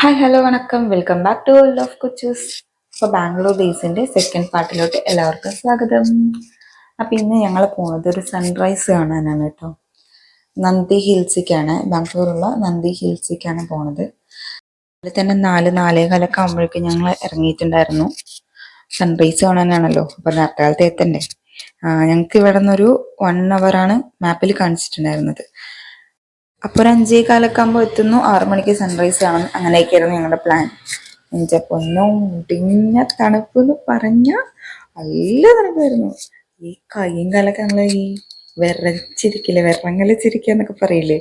Hi hello വണക്കം. Welcome back to world of Kochus അപ്പോൾ Bangalore ബേസിന്റെ second പാർട്ടിലോട്ട് എല്ലാവർക്കും സ്വാഗതം. അപ്പോൾ ഇന്ന് ഞങ്ങൾ പോകുന്നത് ഒരു സൺറൈസ് കാണാനാണ് കേട്ടോ. നന്ദി ഹിൽസിക്കാണ് ബാംഗ്ലൂരുള്ള നന്ദി ഹിൽസിക്കാണ് പോണത്. അതിൽ തന്നെ നാല് നാലേ കാലൊക്കെ ആകുമ്പോഴേക്കും ഞങ്ങൾ ഇറങ്ങിയിട്ടുണ്ടായിരുന്നു. സൺറൈസ് കാണാനാണല്ലോ അപ്പോൾ നേരത്തെ കാലത്ത് എത്തണ്ടേ ഞങ്ങൾക്ക് ഇവിടെ നിന്നൊരു വൺ ആണ് മാപ്പിൽ കാണിച്ചിട്ടുണ്ടായിരുന്നത്. അപ്പൊ ഒരു അഞ്ചേ കാലൊക്കെ എത്തുന്നു. ആറു മണിക്ക് സൺറൈസ് ആണ്. അങ്ങനെയൊക്കെയായിരുന്നു ഞങ്ങളുടെ പ്ലാൻ എന്നിട്ടപ്പോൾ ഒന്നും മുടിഞ്ഞ തണുപ്പ് എന്ന് പറഞ്ഞ നല്ല തണുപ്പായിരുന്നു. ഈ കയ്യും കാലൊക്കെ നമ്മളെ ഈ വിറച്ചിരിക്കില്ലേ വിറങ്ങലിച്ചിരിക്കുക എന്നൊക്കെ പറയില്ലേ?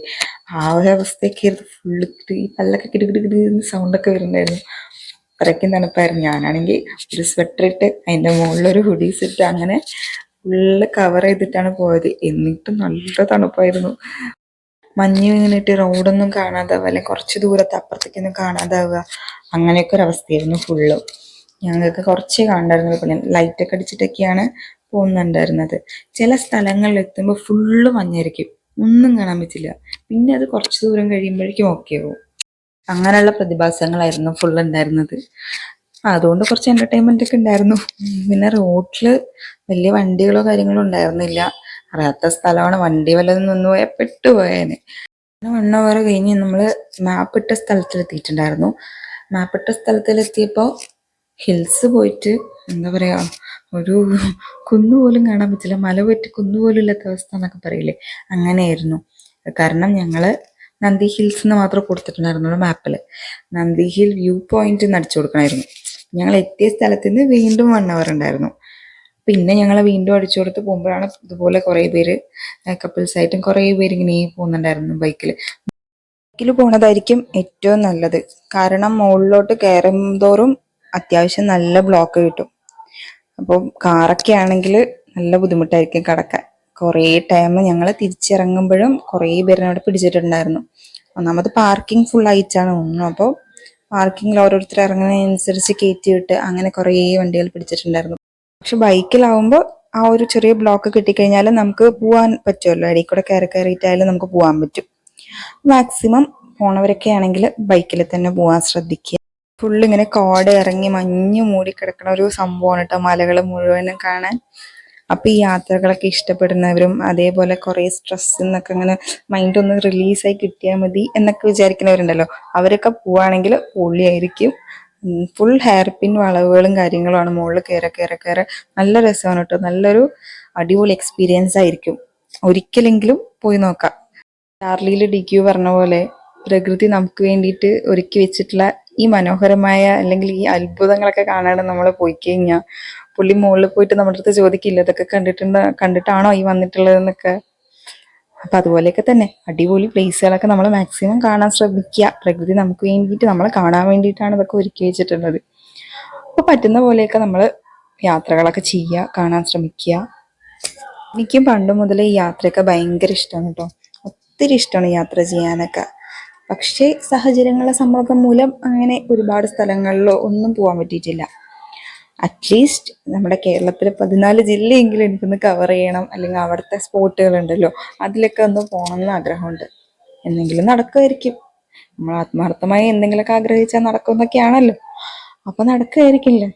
ആ ഒരു അവസ്ഥയൊക്കെ ആയിരുന്നു. ഫുള്ള് ഈ പല്ലൊക്കെ കിടുകിടുകിടി സൗണ്ടൊക്കെ വരുന്നുണ്ടായിരുന്നു. അത്രയ്ക്കും തണുപ്പായിരുന്നു. ഞാനാണെങ്കിൽ ഒരു സ്വെറ്റർ ഇട്ട് അതിന്റെ മുകളിലൊരു ഹുഡീസ് ഇട്ട് അങ്ങനെ ഫുള്ള് കവർ ചെയ്തിട്ടാണ് പോയത്. എന്നിട്ടും നല്ല തണുപ്പായിരുന്നു. മഞ്ഞ് വീണിട്ട് റോഡൊന്നും കാണാതാവുക അല്ലെങ്കിൽ കുറച്ച് ദൂരത്ത് അപ്പുറത്തേക്കൊന്നും കാണാതാവുക. അങ്ങനെയൊക്കെ ഒരു അവസ്ഥയായിരുന്നു ഫുള്ള് ഞങ്ങൾക്ക് കുറച്ചേ കാണണ്ടായിരുന്നു പിന്നെ ലൈറ്റൊക്കെ അടിച്ചിട്ടൊക്കെയാണ് പോകുന്നുണ്ടായിരുന്നത്. ചില സ്ഥലങ്ങളിൽ എത്തുമ്പോൾ ഫുള്ള് മഞ്ഞായിരിക്കും. ഒന്നും കാണാൻ പറ്റില്ല. പിന്നെ അത് കുറച്ച് ദൂരം കഴിയുമ്പോഴേക്കും ഓക്കെ ആവും. അങ്ങനെയുള്ള പ്രതിഭാസങ്ങളായിരുന്നു ഫുൾ ഉണ്ടായിരുന്നത്. അതുകൊണ്ട് കുറച്ച് എന്റർടൈൻമെന്റ് ഒക്കെ ഉണ്ടായിരുന്നു. പിന്നെ റോട്ടിൽ വലിയ വണ്ടികളോ കാര്യങ്ങളോ ഉണ്ടായിരുന്നില്ല. അറിയാത്ത സ്ഥലമാണ്. വണ്ടി വല്ലതും നിന്ന് പോയാൽ പെട്ടുപോയേനെ. വൺ അവർ കഴിഞ്ഞ് നമ്മൾ മാപ്പ് ഇട്ട സ്ഥലത്തിലെത്തിയിട്ടുണ്ടായിരുന്നു. മാപ്പ് ഇട്ട സ്ഥലത്തിലെത്തിയപ്പോൾ ഹിൽസ് പോയിട്ട് എന്താ പറയുക ഒരു കുന്നു പോലും കാണാൻ പറ്റില്ല. മല പോയിട്ട് കുന്നു പോലും ഇല്ലാത്ത അവസ്ഥ എന്നൊക്കെ പറയില്ലേ? അങ്ങനെയായിരുന്നു. കാരണം ഞങ്ങൾ നന്ദി ഹിൽസ് എന്ന് മാത്രം കൊടുത്തിട്ടുണ്ടായിരുന്നുള്ളൂ മാപ്പിൽ നന്ദി ഹിൽ വ്യൂ പോയിന്റ് നടിച്ചു കൊടുക്കണമായിരുന്നു. ഞങ്ങൾ എത്തിയ സ്ഥലത്ത് നിന്ന് വീണ്ടും വൺ അവർ ഉണ്ടായിരുന്നു. പിന്നെ ഞങ്ങൾ വീണ്ടും അടിച്ചു കൊടുത്ത് പോകുമ്പോഴാണ് ഇതുപോലെ കുറേ പേര് കപ്പിൾസ് ആയിട്ടും കുറേ പേര് ഇങ്ങനെ പോകുന്നുണ്ടായിരുന്നു ബൈക്കിൽ ബൈക്കിൽ പോണതായിരിക്കും ഏറ്റവും നല്ലത്. കാരണം മുകളിലോട്ട് കയറും അത്യാവശ്യം നല്ല ബ്ലോക്ക് കിട്ടും. അപ്പോൾ കാറൊക്കെ ആണെങ്കിൽ നല്ല ബുദ്ധിമുട്ടായിരിക്കും കടക്കാൻ. കുറേ ടൈം ഞങ്ങൾ തിരിച്ചിറങ്ങുമ്പോഴും കുറേ പേരിനോട് പിടിച്ചിട്ടുണ്ടായിരുന്നു. ഒന്നാമത് പാർക്കിംഗ് ഫുൾ ആയിട്ടാണ് ഒന്നും അപ്പോൾ പാർക്കിങ്ങിൽ ഓരോരുത്തർ ഇറങ്ങുന്നതിനനുസരിച്ച് കയറ്റി വിട്ട് അങ്ങനെ കുറേ വണ്ടികൾ പിടിച്ചിട്ടുണ്ടായിരുന്നു. പക്ഷെ ബൈക്കിലാവുമ്പോൾ ആ ഒരു ചെറിയ ബ്ലോക്ക് കിട്ടിക്കഴിഞ്ഞാൽ നമുക്ക് പോവാൻ പറ്റുമല്ലോ. അടി കൂടെ കയറി കയറിയിട്ടായാലും നമുക്ക് പോകാൻ പറ്റും. മാക്സിമം പോണവരൊക്കെ ആണെങ്കിൽ ബൈക്കിൽ തന്നെ പോകാൻ ശ്രദ്ധിക്കുക. ഫുള്ള് ഇങ്ങനെ കോട ഇറങ്ങി മഞ്ഞ് മൂടി കിടക്കുന്ന ഒരു സംഭവമാണ് കേട്ടോ മലകൾ മുഴുവനും കാണാൻ. അപ്പൊ ഈ യാത്രകളൊക്കെ ഇഷ്ടപ്പെടുന്നവരും അതേപോലെ കുറെ സ്ട്രെസ് എന്നൊക്കെ ഇങ്ങനെ മൈൻഡ് ഒന്ന് റിലീസായി കിട്ടിയാൽ മതി എന്നൊക്കെ വിചാരിക്കുന്നവരുണ്ടല്ലോ. അവരൊക്കെ പോവാണെങ്കിൽ പൊള്ളിയായിരിക്കും. ഫുൾ ഹെയർ പിൻ വളവുകളും കാര്യങ്ങളുമാണ് മുകളിൽ കയറി കയറി കയറി നല്ല രസമാണ് കേട്ടോ നല്ലൊരു അടിപൊളി എക്സ്പീരിയൻസ് ആയിരിക്കും. ഒരിക്കലെങ്കിലും പോയി നോക്കാം. ചാർലിയിൽ ഡി ക്യു പറഞ്ഞ പോലെ പ്രകൃതി നമുക്ക് വേണ്ടിയിട്ട് ഒരുക്കി വെച്ചിട്ടുള്ള ഈ മനോഹരമായ അല്ലെങ്കിൽ ഈ അത്ഭുതങ്ങളൊക്കെ കാണാണ്ട് നമ്മൾ പോയി കഴിഞ്ഞാൽ പുള്ളി മുകളിൽ പോയിട്ട് നമ്മുടെ അടുത്ത് ചോദിക്കില്ല ഇതൊക്കെ കണ്ടിട്ടുണ്ട് കണ്ടിട്ടാണോ ഈ വന്നിട്ടുള്ളതെന്നൊക്കെ? അപ്പൊ അതുപോലെയൊക്കെ തന്നെ അടിപൊളി പ്ലേസുകളൊക്കെ നമ്മൾ മാക്സിമം കാണാൻ ശ്രമിക്കുക പ്രകൃതി നമുക്ക് വേണ്ടിയിട്ട് നമ്മൾ കാണാൻ വേണ്ടിയിട്ടാണ് ഇതൊക്കെ ഒരുക്കി വെച്ചിട്ടുള്ളത്. അപ്പൊ പറ്റുന്ന പോലെയൊക്കെ നമ്മൾ യാത്രകളൊക്കെ ചെയ്യുക കാണാൻ ശ്രമിക്കുക എനിക്കും പണ്ട് മുതൽ ഈ യാത്രയൊക്കെ ഭയങ്കര ഇഷ്ടമാണ് കേട്ടോ ഒത്തിരി ഇഷ്ടമാണ് യാത്ര ചെയ്യാനൊക്കെ. പക്ഷേ സാഹചര്യങ്ങളെ സമ്മർദ്ദം മൂലം അങ്ങനെ ഒരുപാട് സ്ഥലങ്ങളിലോ ഒന്നും പോകാൻ പറ്റിയിട്ടില്ല. അറ്റ്ലീസ്റ്റ് നമ്മുടെ കേരളത്തിലെ പതിനാല് ജില്ലയെങ്കിലും എനിക്കൊന്ന് കവർ ചെയ്യണം. അല്ലെങ്കിൽ അവിടുത്തെ സ്പോട്ടുകൾ ഉണ്ടല്ലോ അതിലൊക്കെ ഒന്ന് പോകണം എന്ന് ആഗ്രഹമുണ്ട്. എന്തെങ്കിലും നടക്കുമായിരിക്കും. നമ്മൾ ആത്മാർത്ഥമായി എന്തെങ്കിലുമൊക്കെ ആഗ്രഹിച്ചാൽ നടക്കുമെന്നൊക്കെയാണല്ലോ. അപ്പൊ നടക്കുമായിരിക്കില്ലേ?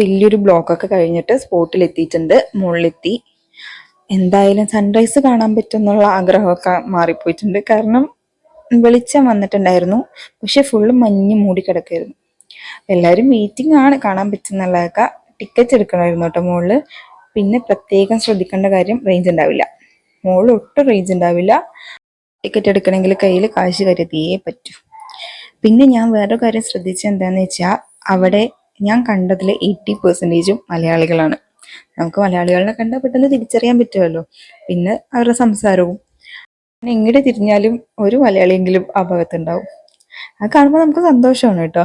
വലിയൊരു ബ്ലോക്കൊക്കെ കഴിഞ്ഞിട്ട് സ്പോട്ടിൽ എത്തിയിട്ടുണ്ട് മുകളിലെത്തി. എന്തായാലും സൺറൈസ് കാണാൻ പറ്റുമെന്നുള്ള ആഗ്രഹമൊക്കെ മാറിപ്പോയിട്ടുണ്ട്. കാരണം വെളിച്ചം വന്നിട്ടുണ്ടായിരുന്നു. പക്ഷെ ഫുള്ള് മഞ്ഞ് മൂടിക്കിടക്കായിരുന്നു എല്ലാവരും മീറ്റിംഗ് ആണ് കാണാൻ പറ്റുന്നുള്ളതൊക്കെ ടിക്കറ്റ് എടുക്കണമായിരുന്നു കേട്ടോ മുകളിൽ പിന്നെ പ്രത്യേകം ശ്രദ്ധിക്കേണ്ട കാര്യം റേഞ്ച് ഉണ്ടാവില്ല. മുകളിൽ ഒട്ടും റേഞ്ച് ഉണ്ടാവില്ല. ടിക്കറ്റ് എടുക്കണമെങ്കിൽ കയ്യിൽ കാശ് കരുതിയേ പറ്റൂ. പിന്നെ ഞാൻ വേറൊരു കാര്യം ശ്രദ്ധിച്ചത് എന്താണെന്ന് വെച്ചാൽ അവിടെ ഞാൻ കണ്ടതിൽ എയ്റ്റി പെർസെന്റേജും മലയാളികളാണ്. നമുക്ക് മലയാളികളെ കണ്ടാൽ പെട്ടെന്ന് തിരിച്ചറിയാൻ പറ്റുമല്ലോ. പിന്നെ അവരുടെ സംസാരവും. പിന്നെ എങ്ങോട്ട് തിരിഞ്ഞാലും ഒരു മലയാളിയെങ്കിലും ആ അത് കാണുമ്പോൾ നമുക്ക് സന്തോഷമാണ് കേട്ടോ.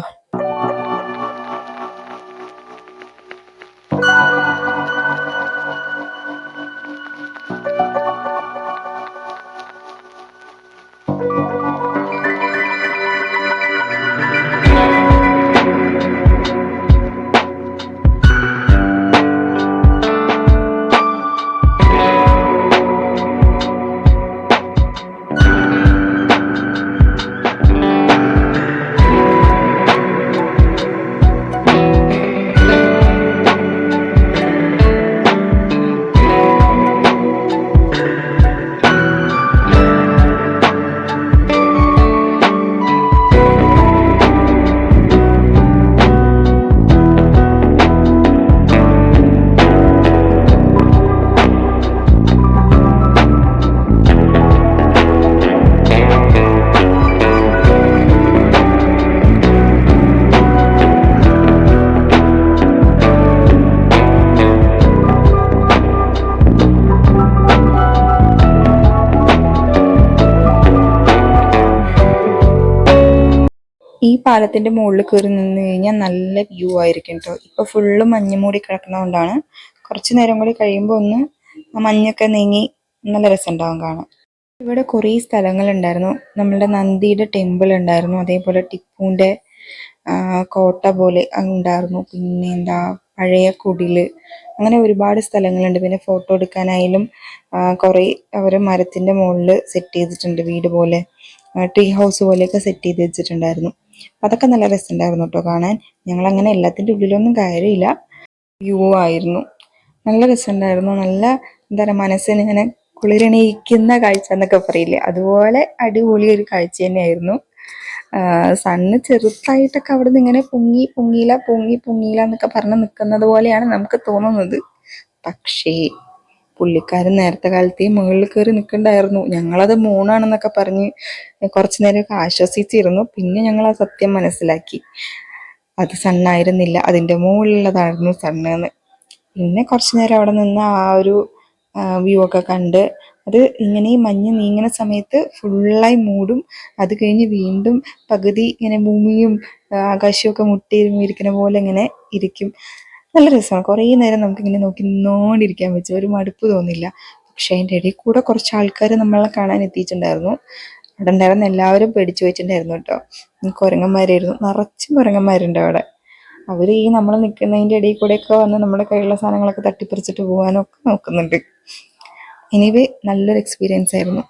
ഈ പാലത്തിന്റെ മുകളിൽ കയറി നിന്ന് കഴിഞ്ഞാൽ നല്ല വ്യൂ ആയിരിക്കും കേട്ടോ ഇപ്പൊ ഫുള്ള് മഞ്ഞ് മൂടി കിടക്കുന്നതുകൊണ്ടാണ്. കുറച്ച് നേരം കൂടി കഴിയുമ്പോൾ ഒന്ന് ആ മഞ്ഞൊക്കെ നീങ്ങി നല്ല രസമുണ്ടാവും കാണാൻ. ഇവിടെ കുറേ സ്ഥലങ്ങളുണ്ടായിരുന്നു. നമ്മളുടെ നന്ദിയുടെ ടെമ്പിൾ ഉണ്ടായിരുന്നു. അതേപോലെ ടിപ്പുവിന്റെ കോട്ട പോലെ ഉണ്ടായിരുന്നു. പിന്നെ എന്താ പഴയ കുടിൽ. അങ്ങനെ ഒരുപാട് സ്ഥലങ്ങളുണ്ട്. പിന്നെ ഫോട്ടോ എടുക്കാനായാലും കുറെ കുറേ അവർ മരത്തിന്റെ മുകളിൽ സെറ്റ് ചെയ്തിട്ടുണ്ട് വീട് പോലെ. ട്രീ ഹൗസ് പോലെയൊക്കെ സെറ്റ് ചെയ്ത് വെച്ചിട്ടുണ്ടായിരുന്നു. അപ്പൊ അതൊക്കെ നല്ല രസമുണ്ടായിരുന്നു കേട്ടോ കാണാൻ. ഞങ്ങൾ അങ്ങനെ എല്ലാത്തിന്റെ ഉള്ളിലൊന്നും കയറിയില്ല വ്യൂ ആയിരുന്നു. നല്ല രസമുണ്ടായിരുന്നു. നല്ല എന്താ പറയുക മനസ്സിന് ഇങ്ങനെ കുളിരണിയിക്കുന്ന കാഴ്ച എന്നൊക്കെ പറയില്ലേ? അതുപോലെ അടിപൊളി ഒരു കാഴ്ച തന്നെയായിരുന്നു. സണ്ണ് ചെറുതായിട്ടൊക്കെ അവിടെ നിന്ന് ഇങ്ങനെ പൊങ്ങി പൊങ്ങിയില്ല പൊങ്ങി പൊങ്ങിയില്ല എന്നൊക്കെ പറഞ്ഞ് നിൽക്കുന്നത് പോലെയാണ് നമുക്ക് തോന്നുന്നത്. പക്ഷേ പുള്ളിക്കാരൻ നേരത്തെ കാലത്ത് ഈ മുകളിൽ കയറി നിൽക്കണ്ടായിരുന്നു ഞങ്ങളത് മൂണാണെന്നൊക്കെ പറഞ്ഞ് കുറച്ചു നേരമൊക്കെ ആശ്വസിച്ചിരുന്നു. പിന്നെ ഞങ്ങൾ ആ സത്യം മനസ്സിലാക്കി. അത് സണ്ണായിരുന്നില്ല. അതിന്റെ മുകളിലുള്ളതായിരുന്നു സണ്ണ് എന്ന് പിന്നെ കുറച്ചു നേരം അവിടെ നിന്ന് ആ ഒരു വ്യൂ ഒക്കെ കണ്ട് അത് ഇങ്ങനെ മഞ്ഞ് നീങ്ങുന്ന സമയത്ത് ഫുള്ളായി മൂടും. അത് കഴിഞ്ഞ് വീണ്ടും പകുതി ഇങ്ങനെ ഭൂമിയും ആകാശവും ഒക്കെ മുട്ടിയിരിക്കുന്ന പോലെ ഇങ്ങനെ ഇരിക്കും. നല്ല രസമാണ്. കുറേ നേരം നമുക്ക് ഇങ്ങനെ നോക്കി നിന്നുകൊണ്ടിരിക്കാൻ പറ്റും. ഒരു മടുപ്പ് തോന്നില്ല പക്ഷെ അതിന്റെ ഇടയിൽ കൂടെ കുറച്ച് ആൾക്കാർ നമ്മളെ കാണാൻ എത്തിയിട്ടുണ്ടായിരുന്നു. അവിടെ ഉണ്ടായിരുന്ന എല്ലാവരും പേടിച്ചു വെച്ചിട്ടുണ്ടായിരുന്നു കേട്ടോ. കുരങ്ങന്മാരായിരുന്നു. നിറച്ചും കുരങ്ങന്മാരുണ്ട് അവിടെ. അവർ ഈ നമ്മൾ നിൽക്കുന്നതിന്റെ ഇടയിൽ കൂടെയൊക്കെ വന്ന് നമ്മുടെ കയ്യിലുള്ള സാധനങ്ങളൊക്കെ തട്ടിപ്പറിച്ചിട്ട് പോകാനൊക്കെ നോക്കുന്നുണ്ട്. എനിവേ നല്ലൊരു എക്സ്പീരിയൻസ് ആയിരുന്നു.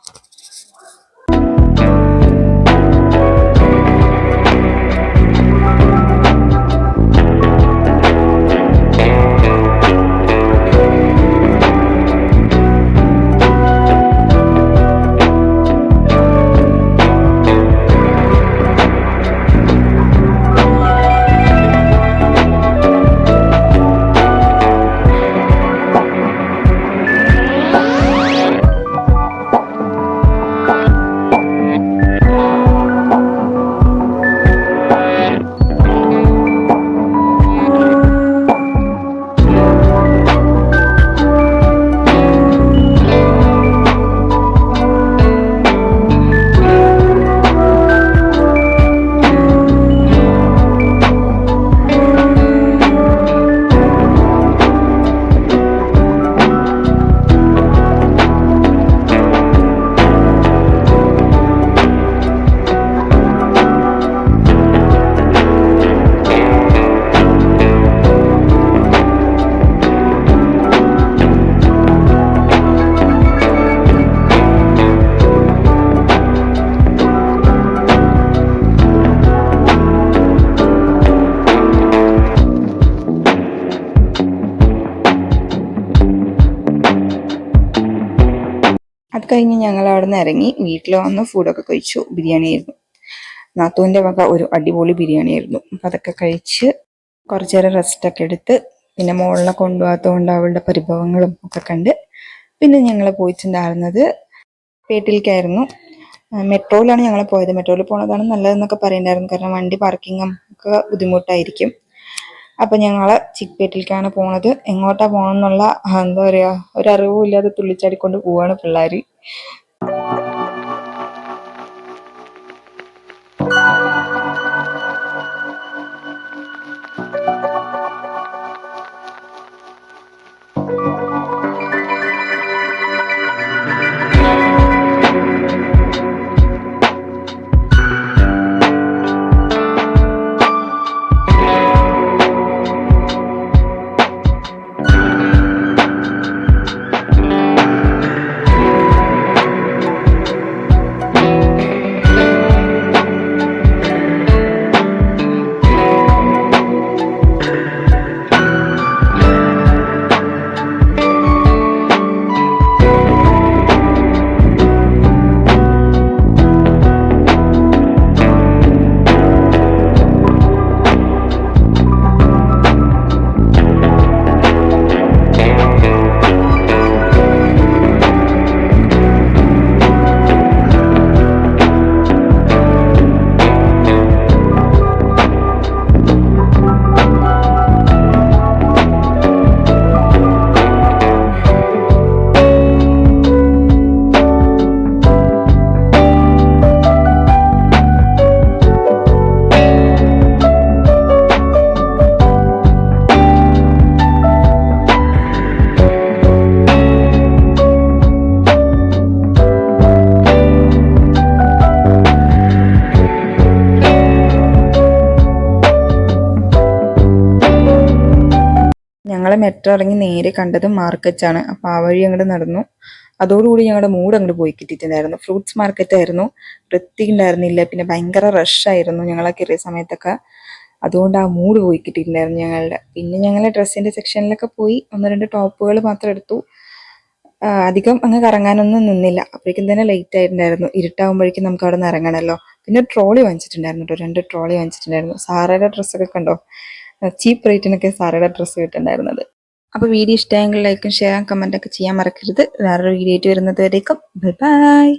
ഞങ്ങൾ അവിടെ നിന്ന് ഇറങ്ങി വീട്ടിൽ വന്ന് ഫുഡൊക്കെ കഴിച്ചു. ബിരിയാണി ആയിരുന്നു. നാത്തൂന്റെ വക ഒരു അടിപൊളി ബിരിയാണി ആയിരുന്നു. അപ്പം അതൊക്കെ കഴിച്ച് കുറച്ച് നേരം റെസ്റ്റൊക്കെ എടുത്ത് പിന്നെ മോളിനെ കൊണ്ടുപോകാത്തതുകൊണ്ട് അവളുടെ പരിഭവങ്ങളും ഒക്കെ കണ്ട് പിന്നെ ഞങ്ങൾ പോയിട്ടുണ്ടായിരുന്നത് പേട്ടിലേക്കായിരുന്നു മെട്രോയിലാണ് ഞങ്ങൾ പോയത്. മെട്രോയിൽ പോണതാണ് നല്ലതെന്നൊക്കെ പറയുന്നുണ്ടായിരുന്നു കാരണം വണ്ടി പാർക്കിങ്ങും ഒക്കെ ബുദ്ധിമുട്ടായിരിക്കും. അപ്പം ഞങ്ങൾ ചിക്പേട്ടിലേക്കാണ് പോണത്. എങ്ങോട്ടാണ് പോകണമെന്നുള്ള എന്താ പറയുക ഒരറിവും ഇല്ലാതെ തുള്ളിച്ചാടിക്കൊണ്ട് പോവാണ് പിള്ളേർ Thank you. ഞങ്ങൾ മെട്രോ ഇറങ്ങി നേരെ കണ്ടത് മാർക്കറ്റാണ് അപ്പോൾ ആ വഴി അങ്ങോട്ട് നടന്നു. അതോടുകൂടി ഞങ്ങളുടെ മൂഡ് അങ്ങോട്ട് പോയി കിട്ടിയിട്ടുണ്ടായിരുന്നു. ഫ്രൂട്ട്സ് മാർക്കറ്റ് ആയിരുന്നു. വൃത്തി ഉണ്ടായിരുന്നില്ല പിന്നെ ഭയങ്കര റഷ് ആയിരുന്നു ഞങ്ങളെ കയറിയ സമയത്തൊക്കെ. അതുകൊണ്ട് ആ മൂഡ് പോയി കിട്ടിയിട്ടുണ്ടായിരുന്നു ഞങ്ങളുടെ. പിന്നെ ഞങ്ങൾ ഡ്രസ്സിന്റെ സെക്ഷനിലൊക്കെ പോയി. ഒന്ന് രണ്ട് ടോപ്പുകൾ മാത്രം എടുത്തു. അധികം അങ്ങ് കറങ്ങാനൊന്നും നിന്നില്ല. അപ്പോഴേക്കും തന്നെ ലേറ്റ് ആയിട്ടുണ്ടായിരുന്നു. ഇരുട്ടാകുമ്പോഴേക്കും നമുക്ക് അവിടെ നിന്ന് ഇറങ്ങണമല്ലോ പിന്നെ ട്രോളി വാങ്ങിച്ചിട്ടുണ്ടായിരുന്നു കേട്ടോ. രണ്ട് ട്രോളി വാങ്ങിച്ചിട്ടുണ്ടായിരുന്നു. സാറയുടെ ഡ്രസ്സൊക്കെ കണ്ടോ? ചീപ്പ് റേറ്റിനൊക്കെ സാറയുടെ ഡ്രസ്സ് കിട്ടുന്നുണ്ടായിരുന്നത്. അപ്പോൾ വീഡിയോ ഇഷ്ടമെങ്കിൽ ലൈക്കും ഷെയറും കമന്റൊക്കെ ചെയ്യാൻ മറക്കരുത്. വേറൊരു വീഡിയോ ആയിട്ട് വരുന്നത് വരേക്കും ബൈ ബൈ